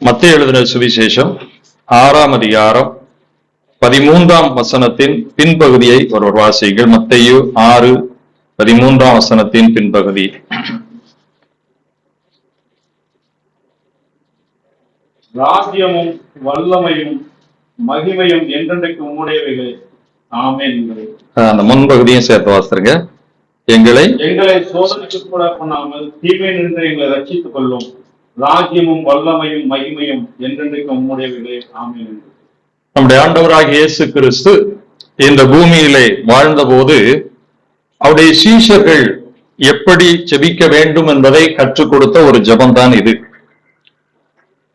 மத்திய எழுதின சுவிசேஷம் ஆறாம் அதிகாரம் பதிமூன்றாம் வசனத்தின் பின்பகுதியை ஒருவர் வாசிகள் மத்தையு ஆறு பதிமூன்றாம் வசனத்தின் பின்பகுதி. ராஜ்யமும் வல்லமையும் மகிமையும் என்றென்றைக்கு உம்முடையவைகளே. அஹ் அந்த முன்பகுதியும் சேர்த்து வாசிருங்க எங்களை எங்களை சோதனைக்கு கூட பண்ணாமல் தீமை நின்று எங்களை ரட்சித்துக் கொள்ளும். ராஜ்யமும் வல்லமையும் மகிமையும் என்றென்றைக்கு உம்முடையவைகளே ஆமீன் நம்முடைய ஆண்டவராக இயேசு கிறிஸ்து இந்த பூமியிலே வாழ்ந்தபோது அவருடைய சீஷர்கள் எப்படி ஜெபிக்க வேண்டும் என்பதை கற்றுக் கொடுத்த ஒரு ஜபம்தான் இது.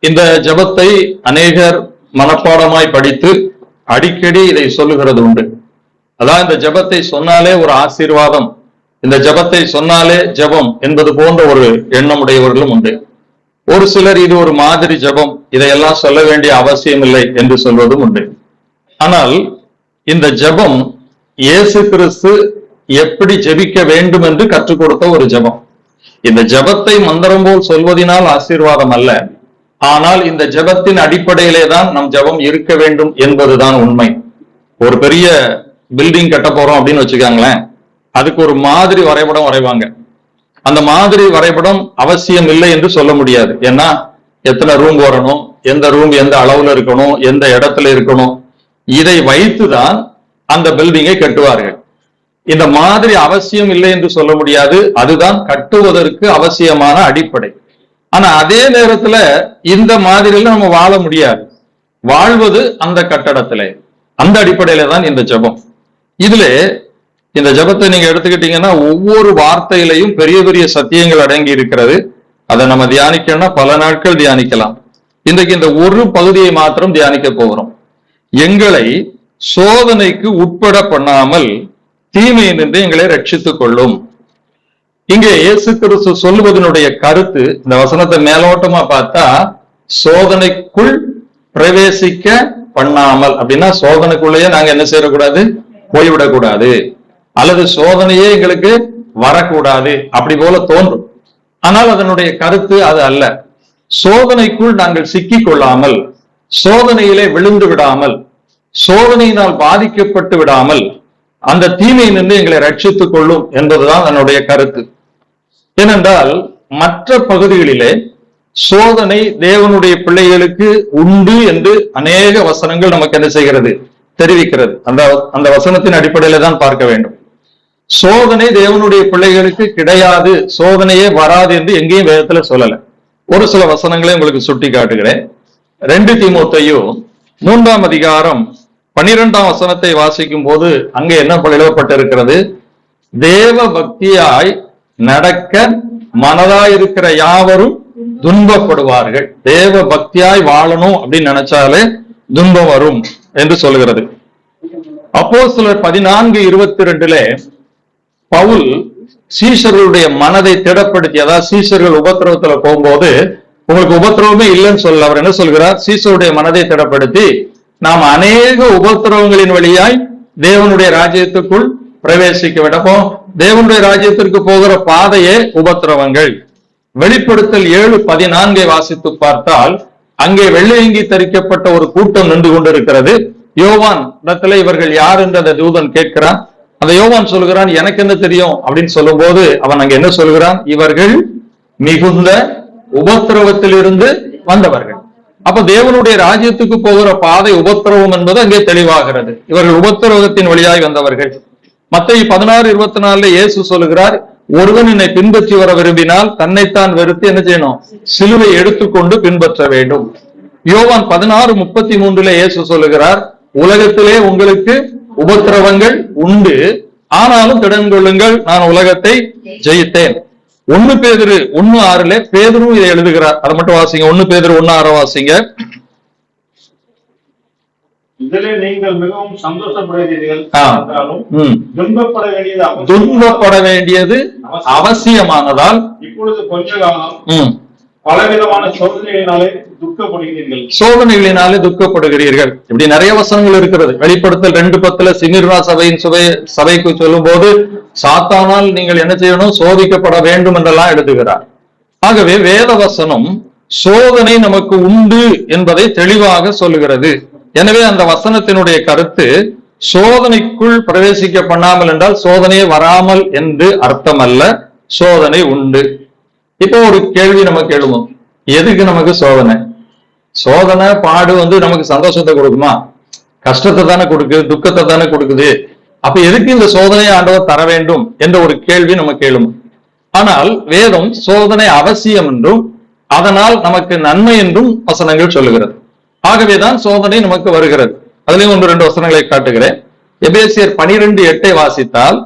இந்த ஜெபத்தை அநேகர் மனப்பாடமாய் படித்து அடிக்கடி இதை சொல்லுகிறது உண்டு. அதான் இந்த ஜெபத்தை சொன்னாலே ஒரு ஆசீர்வாதம். இந்த ஜெபத்தை சொன்னாலே ஜெபம் என்பது போன்ற ஒரு எண்ணமுடையவர்களும் உண்டு. ஒரு சிலர் இது ஒரு மாதிரி ஜெபம் இதையெல்லாம் சொல்ல வேண்டிய அவசியம் இல்லை என்று சொல்வதும் உண்டு. ஆனால் இந்த ஜெபம் இயேசு கிறிஸ்து எப்படி ஜெபிக்க வேண்டும் என்று கற்றுக் கொடுத்த ஒரு ஜெபம். இந்த ஜெபத்தை மந்திரம் போல் சொல்வதினால் ஆசீர்வாதம் அல்ல. ஆனால் இந்த ஜெபத்தின் அடிப்படையிலே தான் நம் ஜெபம் இருக்க வேண்டும் என்பதுதான் உண்மை. ஒரு பெரிய பில்டிங் கட்ட போறோம் அப்படின்னு வச்சுக்காங்களேன். அதுக்கு ஒரு மாதிரி வரைபடம் வரைவாங்க. அந்த மாதிரி வரைபடம் அவசியம் இல்லை என்று சொல்ல முடியாது. ஏன்னா எத்தனை ரூம் வரணும் எந்த ரூம் எந்த அளவுல இருக்கணும் எந்த இடத்துல இருக்கணும் இதை வைத்துதான் அந்த பில்டிங்கை கட்டுவார்கள். இந்த மாதிரி அவசியம் இல்லை என்று சொல்ல முடியாது. அதுதான் கட்டுவதற்கு அவசியமான அடிப்படை. ஆனா அதே நேரத்துல இந்த மாதிரில நம்ம வாழ முடியாது. வாழ்வது அந்த கட்டடத்திலே. அந்த அடிப்படையில தான் இந்த ஜெபம். இதுல இந்த ஜெபத்தை நீங்க எடுத்துக்கிட்டீங்கன்னா ஒவ்வொரு வார்த்தையிலையும் பெரிய பெரிய சத்தியங்கள் அடங்கி இருக்கிறது. அதை நம்ம தியானிக்கணும்னா பல நாட்கள் தியானிக்கலாம். இன்றைக்கு இந்த ஒரு பகுதியை மாத்திரம் தியானிக்க போகிறோம். எங்களை சோதனைக்கு உட்பட பண்ணாமல் தீமையை நின்று எங்களை ரட்சித்துக் கொள்ளும். இங்கே இயேசு கிறிஸ்து சொல்லுவதனுடைய கருத்து இந்த வசனத்தை மேலோட்டமா பார்த்தா சோதனைக்குள் பிரவேசிக்க பண்ணாமல். அப்படின்னா சோதனைக்குள்ளேயே நாங்க என்ன செய்யக்கூடாது போய்விடக்கூடாது. அல்லது சோதனையே எங்களுக்கு வரக்கூடாது. அப்படி போல தோன்றும். ஆனால் அதனுடைய கருத்து அது அல்ல. சோதனைக்குள் நாங்கள் சிக்கிக் கொள்ளாமல் சோதனையிலே விழுந்து விடாமல் சோதனையினால் பாதிக்கப்பட்டு விடாமல் அந்த தீமை நின்று எங்களை ரட்சித்துக் கொள்ளும் என்பதுதான் அதனுடைய கருத்து. ஏனென்றால் மற்ற பகுதிகளிலே சோதனை தேவனுடைய பிள்ளைகளுக்கு உண்டு என்று அநேக வசனங்கள் நமக்கு என்ன செய்கிறது? தெரிவிக்கிறது. அந்த அந்த வசனத்தின் அடிப்படையில தான் பார்க்க வேண்டும். சோதனை தேவனுடைய பிள்ளைகளுக்கு கிடையாது. சோதனையே வராது என்று எங்கேயும் வேதத்துல சொல்லல. ஒரு சில வசனங்களை உங்களுக்கு சுட்டி காட்டுகிறேன். ரெண்டு திமுத்தையும் மூன்றாம் அதிகாரம் பன்னிரெண்டாம் வசனத்தை வாசிக்கும் போது அங்கே என்ன எழுதப்பட்டிருக்கிறது? தேவ பக்தியாய் நடக்க மனதாயிருக்கிற யாவரும் துன்பப்படுவார்கள். தேவ பக்தியாய் வாழணும் அப்படின்னு நினைச்சாலே துன்பம் வரும் என்று சொல்லுகிறது. அப்போ சிலர் பதினான்கு இருபத்தி ரெண்டுல பவுல் சீசர்களுடைய மனதை திடப்படுத்தி அதாவது சீசர்கள் உபத்திரவத்துல போகும்போது உங்களுக்கு உபத்திரவமே இல்லைன்னு சொல்ல. அவர் என்ன சொல்கிறார்? சீசருடைய மனதை திடப்படுத்தி நாம் அநேக உபத்திரவங்களின் வழியாய் தேவனுடைய ராஜ்யத்துக்குள் பிரவேசிக்க விடப்போம் தேவனுடைய ராஜ்யத்திற்கு போகிற பாதையே உபத்திரவங்கள். வெளிப்படுத்தல் ஏழு பதினான்கை வாசித்து பார்த்தால் அங்கே வெள்ளையங்கி தரிக்கப்பட்ட ஒரு கூட்டம் நின்று கொண்டிருக்கிறது. யோவான் இடத்துல இவர்கள் யார் என்று அந்த தூதன் கேட்கிறான். அந்த யோவான் சொல்கிறான் எனக்கு என்ன தெரியும்? அப்படின்னு சொல்லும் போது அவன் அங்க என்ன சொல்கிறான்? இவர்கள் மிகுந்த உபத்திரவத்திலிருந்து வந்தவர்கள். அப்ப தேவனுடைய ராஜ்யத்துக்கு போகிற பாதை உபத்திரவம் என்பது அங்கே தெளிவாகிறது. இவர்கள் உபத்திரவத்தின் வழியாய் வந்தவர்கள். மத்திய பதினாறு இருபத்தி நாலுல இயேசு சொல்லுகிறார் ஒருவன் என்னை பின்பற்றி வர விரும்பினால் தன்னைத்தான் வெறுத்து என்ன செய்யணும்? சிலுவை எடுத்துக்கொண்டு பின்பற்ற வேண்டும். யோவான் பதினாறு முப்பத்தி மூன்றுல இயேசு சொல்லுகிறார் உலகத்திலே உங்களுக்கு உபத்திரவங்கள் உண்டு. ஆனாலும் திடன் கொள்ளுங்கள் நான் உலகத்தை ஜெயித்தேன். ஒண்ணு பேதுரு ஒண்ணு ஆறுல பேதுரும் இதை எழுதுகிறார். அதை மட்டும் வாசிங்க. ஒண்ணு பேதுரு ஒண்ணு ஆறு வாசிங்க. இதிலே நீங்கள் மிகவும் சந்தோஷப்படுகிறீர்கள். துன்பப்பட வேண்டியது அவசியமானதால் இப்பொழுது கொஞ்ச காலம் பலவிதமான சோதனைகளினாலே துக்கப்படுகிறீர்கள். சோதனைகளினாலே துக்கப்படுகிறீர்கள். இப்படி நிறைய வசனங்கள் இருக்கிறது. வெளிப்படுத்தல் ரெண்டு பத்துல சிமிர்வா சபையின் சுவை சபைக்கு சொல்லும் போது சாத்தானால் நீங்கள் என்ன செய்யணும்? சோதிக்கப்பட வேண்டும் என்றெல்லாம் எழுதுகிறார். ஆகவே வேத வசனம் சோதனை நமக்கு உண்டு என்பதை தெளிவாக சொல்லுகிறது. எனவே அந்த வசனத்தினுடைய கருத்து சோதனைக்குள் பிரவேசிக்க பண்ணாமல் என்றால் சோதனையே வராமல் என்று அர்த்தம் அல்ல சோதனை உண்டு. இப்போ ஒரு கேள்வி நமக்கு கேளுவோம். எதுக்கு நமக்கு சோதனை? சோதனை பாடு வந்து நமக்கு சந்தோஷத்தை கொடுக்குமா? கஷ்டத்தை தானே கொடுக்குது துக்கத்தை தானே கொடுக்குது. அப்ப எதுக்கு இந்த சோதனையை ஆண்டவர் தர வேண்டும் என்ற ஒரு கேள்வி நமக்கு எழும் ஆனால் வேதம் சோதனை அவசியம் என்றும் அதனால் நமக்கு நன்மை என்றும் வசனங்கள் சொல்லுகிறது. ஆகவேதான் சோதனை நமக்கு வருகிறது. அதுலயும் ஒன்று ரெண்டு வசனங்களை காட்டுகிறேன். எபேசியர் பனிரெண்டு எட்டை வாசித்தால்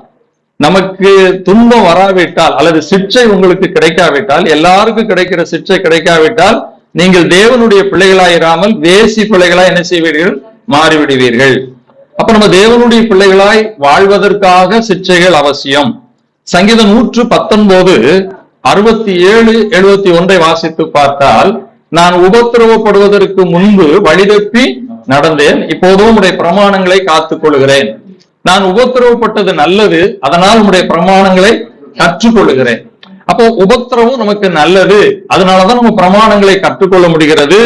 நமக்கு துன்பம் வராவிட்டால் அல்லது சிற்றை உங்களுக்கு கிடைக்காவிட்டால் எல்லாருக்கும் கிடைக்கிற சிற்றை கிடைக்காவிட்டால் நீங்கள் தேவனுடைய பிள்ளைகளாயிராமல் வேசி பிள்ளைகளாய் என்ன செய்வீர்கள்? மாறிவிடுவீர்கள். அப்ப நம்ம தேவனுடைய பிள்ளைகளாய் வாழ்வதற்காக சிற்றைகள் அவசியம். சங்கீதம் நூற்று பத்தொன்பது அறுபத்தி ஏழு எழுபத்தி ஒன்றை வாசித்து பார்த்தால் நான் உபத்திரவப்படுவதற்கு முன்பு வழிதப்பி நடந்தேன் இப்போதும் உடைய பிரமாணங்களை காத்துக் கொள்கிறேன் நான் உபத்திரவப்பட்டது நல்லது அதனால் உடைய பிரமாணங்களை கற்றுக்கொள்கிறேன் அப்போ உபத்திரவம் நமக்கு நல்லது அதனாலதான் நம்ம பிரமாணங்களை கற்றுக்கொள்ள முடிகிறது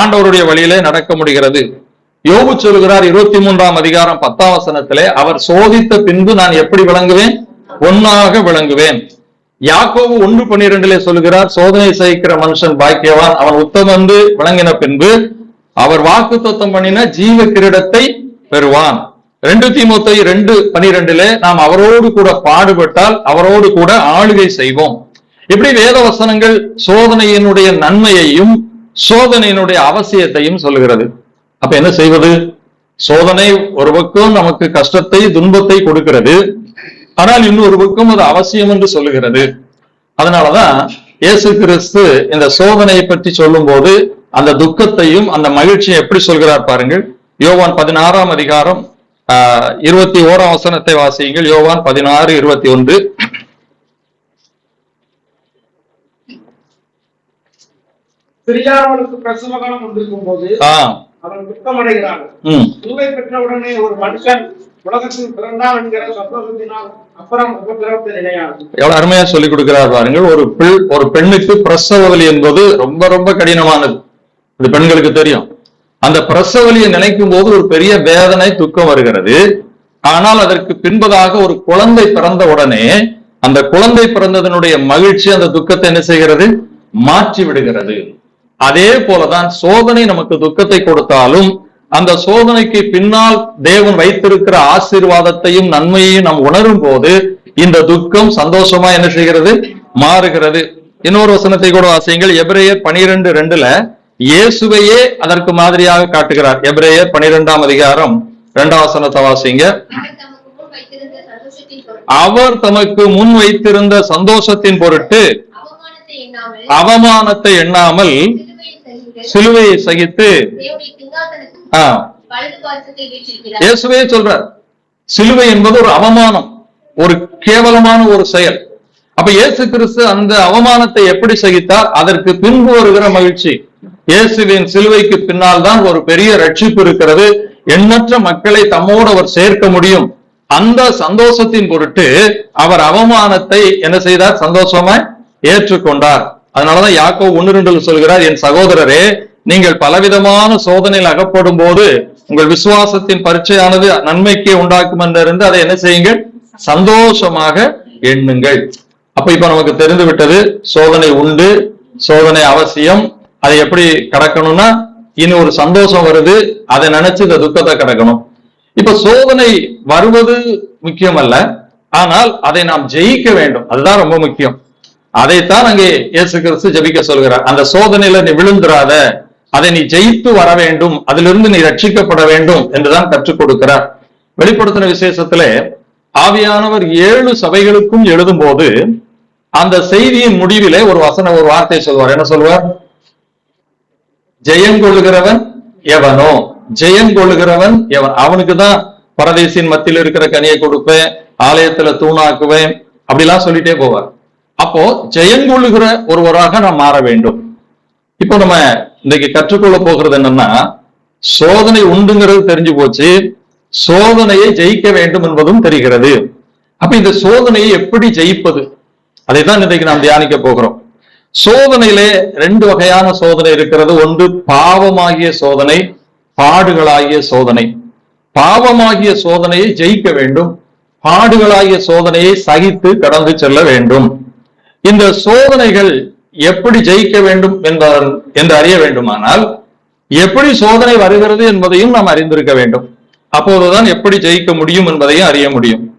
ஆண்டவருடைய வழியிலே நடக்க முடிகிறது. யோபு சொல்கிறார் இருபத்தி மூன்றாம் அதிகாரம் பத்தாம் வசனத்திலே அவர் சோதித்த பின்பு நான் எப்படி விளங்குவேன்? ஒன்னாக விளங்குவேன். யாக்கோவு ஒன்று பன்னிரெண்டுல சொல்லுகிறார் சோதனை சகிக்கிற மனுஷன் பாக்கியவான் அவன் உத்தமந்து விளங்கின பின்பு அவர் வாக்கு தத்துவம் பண்ணின ஜீவ கிரீடத்தை பெறுவான். ரெண்டு தீமோத்தை ரெண்டு பனிரெண்டிலே நாம் அவரோடு கூட பாடுபட்டால் அவரோடு கூட ஆளுகை செய்வோம். இப்படி வேத வசனங்கள் சோதனையினுடைய நன்மையையும் சோதனையினுடைய அவசியத்தையும் சொல்லுகிறது. அப்ப என்ன செய்வது? சோதனை ஒரு பக்கம் நமக்கு கஷ்டத்தை துன்பத்தை கொடுக்கிறது. ஆனால் இன்னொரு பக்கம் அது அவசியம் என்று சொல்லுகிறது. அதனாலதான் இயேசு கிறிஸ்து இந்த சோதனையை பற்றி சொல்லும்போது அந்த துக்கத்தையும் அந்த மகிழ்ச்சியை எப்படி சொல்கிறார் பாருங்கள். யோவான் பதினாறாம் அதிகாரம் இருபத்தி ஓராம் வசனத்தை வாசியுங்கள். யோவான் பதினாறு இருபத்தி ஒன்று. பிரியாதவனுக்கு பிரசவ காலம் வந்திருக்கும் போது ஆ. அவன் துக்கமடைகிறான். ம். சிலுவை பெற்றவுடனே ஒரு மனுஷன் உலகத்தில் பிறந்தான் என்கிற சந்தோஷத்தினால் அப்புறம் உபத்திரவத்தை நினையாது எவ்வளவு அருமையா சொல்லிக் கொடுக்கிறார் பாருங்கள். ஒரு பிள் ஒரு பெண்ணுக்கு பிரசவ வலி என்பது ரொம்ப ரொம்ப கடினமானது. இது பெண்களுக்கு தெரியும். அந்த பிரசவலியை நினைக்கும் போது ஒரு பெரிய வேதனை துக்கம் வருகிறது. ஆனால் அதற்கு பின்பதாக ஒரு குழந்தை பிறந்த உடனே அந்த குழந்தை பிறந்ததனுடைய மகிழ்ச்சி அந்த துக்கத்தை என்ன செய்கிறது? மாற்றி விடுகிறது. அதே போலதான் சோதனை நமக்கு துக்கத்தை கொடுத்தாலும் அந்த சோதனைக்கு பின்னால் தேவன் வைத்திருக்கிற ஆசீர்வாதத்தையும் நன்மையையும் நாம் உணரும் போது இந்த துக்கம் சந்தோஷமா என்ன செய்கிறது? மாறுகிறது. இன்னொரு வசனத்தை கூட வாசியுங்கள். எபிரேயர் பனிரெண்டு ரெண்டுல இயேசுவையே அதற்கு மாதிரியாக காட்டுகிறார். எப்ரேயர் பனிரெண்டாம் அதிகாரம் இரண்டாம் வாசிங்க. அவர் தமக்கு முன் வைத்திருந்த சந்தோஷத்தின் பொருட்டு அவமானத்தை எண்ணாமல் சிலுவையை சகித்து இயேசுவே சொல்றார். சிலுவை என்பது ஒரு அவமானம் ஒரு கேவலமான ஒரு செயல். அப்ப இயேசு கிறிஸ்து அந்த அவமானத்தை எப்படி சகித்தார்? அதற்கு பின்பு வருகிற மகிழ்ச்சி. இயேசுவின் சிலுவைக்கு பின்னால் தான் ஒரு பெரிய ரட்சிப்பு இருக்கிறது. எண்ணற்ற மக்களை தம்மோடு அவர் சேர்க்க முடியும். அந்த சந்தோஷத்தின் பொருட்டு அவர் அவமானத்தை என்ன செய்தார்? சந்தோஷமா ஏற்றுக்கொண்டார். அதனாலதான் யாக்கோ ஒன்னு ரெண்டு சொல்கிறார் என் சகோதரரே நீங்கள் பலவிதமான சோதனையில் அகப்படும் போது உங்கள் விசுவாசத்தின் பரீட்சையானது நன்மைக்கே உண்டாக்கும் என்றிருந்து அதை என்ன செய்யுங்கள்? சந்தோஷமாக எண்ணுங்கள். அப்ப இப்ப நமக்கு தெரிந்து விட்டது சோதனை உண்டு சோதனை அவசியம் அதை எப்படி கடக்கணும்னா இனி ஒரு சந்தோஷம் வருது அதை நினைச்சு இந்த துக்கத்தை கடக்கணும். இப்ப சோதனை வருவது முக்கியம் அல்ல ஆனால் அதை நாம் ஜெயிக்க வேண்டும். அதுதான் ரொம்ப முக்கியம். அதைத்தான் அங்கே இயேசு கிறிஸ்து ஜெபிக்க சொல்கிறார். அந்த சோதனையில நீ விழுந்துராத அதை நீ ஜெயித்து வர வேண்டும் அதிலிருந்து நீ ரட்சிக்கப்பட வேண்டும் என்றுதான் கற்றுக் கொடுக்கிறார். வெளிப்படுத்தின விசேஷத்திலே ஆவியானவர் ஏழு சபைகளுக்கும் எழுதும்போது அந்த செய்தியின் முடிவிலே ஒரு வசன ஒரு வார்த்தை சொல்வார். என்ன சொல்வார்? ஜெயங்கொள்ளுகிறவன் எவனோ? ஜெயங்கொள்ளுகிறவன் எவன்? அவனுக்கு தான் பரதேசின் மத்தியில் இருக்கிற கனியை கொடுப்பேன் ஆலயத்துல தூணாக்குவேன் அப்படிலாம் சொல்லிட்டே போவார். அப்போ ஜெயங்கொள்ளுகிற ஒருவராக நாம் மாற வேண்டும். இப்போ நம்ம இன்னைக்கு கற்றுக்கொள்ள போகிறது என்னன்னா சோதனை உண்டுங்கிறது தெரிஞ்சு போச்சு. சோதனையை ஜெயிக்க வேண்டும் என்பதும் தெரிகிறது. அப்ப இந்த சோதனையை எப்படி ஜெயிப்பது? அதை தான் இன்றைக்கு நாம் தியானிக்க போகிறோம். சோதனையிலே ரெண்டு வகையான சோதனை இருக்கிறது. ஒன்று பாவமாகிய சோதனை பாடுகளாகிய சோதனை. பாவமாகிய சோதனையை ஜெயிக்க வேண்டும். பாடுகளாகிய சோதனையை சகித்து கடந்து செல்ல வேண்டும். இந்த சோதனைகள் எப்படி ஜெயிக்க வேண்டும் என்பதன் என்று அறிய வேண்டுமானால் எப்படி சோதனை வருகிறது என்பதையும் நாம் அறிந்திருக்க வேண்டும். அப்போதுதான் எப்படி ஜெயிக்க முடியும் என்பதையும் அறிய முடியும்.